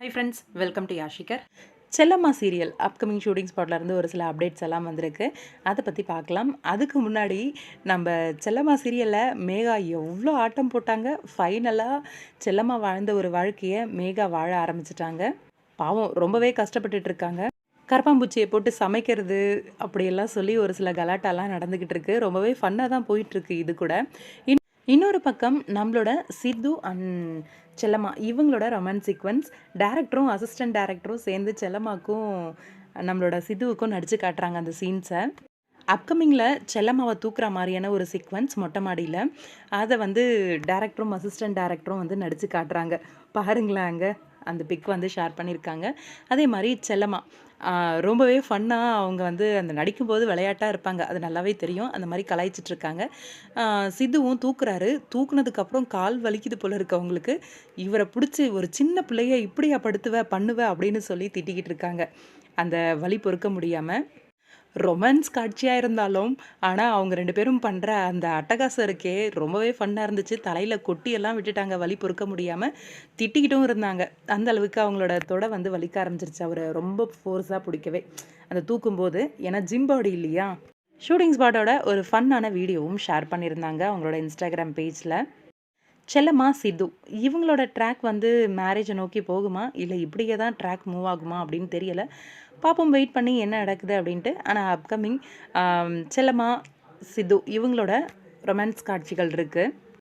High friends welcome to யாஷிகர் Chellamma serial upcoming shooting ஸ்பாட்லேருந்து ஒரு சில அப்டேட்ஸ் எல்லாம் வந்திருக்கு. அதை பற்றி பார்க்கலாம். அதுக்கு முன்னாடி நம்ம செல்லம்மா சீரியலில் மேகா எவ்வளோ ஆட்டம் போட்டாங்க. ஃபைனலாக செல்லம்மா வாழ்ந்த ஒரு வாழ்க்கையை மேகா வாழ ஆரம்பிச்சிட்டாங்க. பாவம் ரொம்பவே கஷ்டப்பட்டுட்டு இருக்காங்க. கரப்பாம்பூச்சியை போட்டு சமைக்கிறது அப்படியெல்லாம் சொல்லி ஒரு சில கலாட்டாலாம் நடந்துக்கிட்டு இருக்கு. ரொம்பவே ஃபன்னாக தான் போயிட்டுருக்கு இது கூட. இன் இன்னொரு பக்கம் நம்மளோட சித்து அண்ட் செல்லம்மா இவங்களோட ரொமான்ஸ் சீக்வன்ஸ் டேரக்டரும் அசிஸ்டன்ட் டேரக்டரும் சேர்ந்து செல்லம்மாக்கும் நம்மளோட சித்துவுக்கும் நடித்து காட்டுறாங்க அந்த சீன்ஸை அப்கமிங்கில் செல்லம்மாவை தூக்குற மாதிரியான ஒரு சீக்வன்ஸ் மொட்டை மாடியில். அதை வந்து டேரக்டரும் அசிஸ்டன்ட் டேரக்டரும் வந்து நடித்து காட்டுறாங்க. பாருங்களேன் அங்கே அந்த பிக் வந்து ஷேர் பண்ணியிருக்காங்க. அதே மாதிரி செல்லம்மா ரொம்பவே ஃபன்னாக அவங்க வந்து அந்த நடிக்கும்போது விளையாட்டாக இருப்பாங்க. அது நல்லாவே தெரியும். அந்த மாதிரி கலாய்ச்சிட்டு இருக்காங்க சித்துவும் தூக்குறாரு. தூக்குனதுக்கப்புறம் கால் வலிக்குது போல இருக்கு அவங்களுக்கு. இவரை பிடிச்சி ஒரு சின்ன பிள்ளைய இப்படியா படுத்துவ பண்ணுவ அப்படின்னு சொல்லி திட்டிக்கிட்டு இருக்காங்க அந்த வலி பொறுக்க முடியாமல் ரொமான்ஸ் காட்சியாக இருந்தாலும் ஆனால் அவங்க ரெண்டு பேரும் பண்ணுற அந்த அட்டகாசம் இருக்கே ரொம்பவே ஃபன்னாக இருந்துச்சு. தலையில் கொட்டியெல்லாம் விட்டுட்டாங்க வலி பொறுக்க முடியாமல் திட்டிக்கிட்டும் இருந்தாங்க. அந்த அளவுக்கு அவங்களோட தொடை வந்து வலிக்க ஆரம்பிச்சிருச்சு. அவரை ரொம்ப ஃபோர்ஸாக பிடிக்கவே. அந்த தூக்கும்போது ஏன்னா ஜிம் பாடி இல்லையா? ஷூட்டிங் ஸ்பாட்டோட ஒரு ஃபன்னான வீடியோவும் ஷேர் பண்ணியிருந்தாங்க அவங்களோட இன்ஸ்டாகிராம் பேஜில் செல்லம்மா சித்து? இவங்களோட ட்ராக் வந்து மேரேஜை நோக்கி போகுமா? இல்லை இப்படியே தான் ட்ராக் மூவ் ஆகுமா? அப்படின்னு தெரியலை. பாப்போம் வெயிட் பண்ணி என்ன நடக்குது அப்படின்ட்டு. ஆனால் அப்கமிங் செல்லம்மா சித்து இவங்களோட ரொமான்ஸ் காட்சிகள் இருக்குது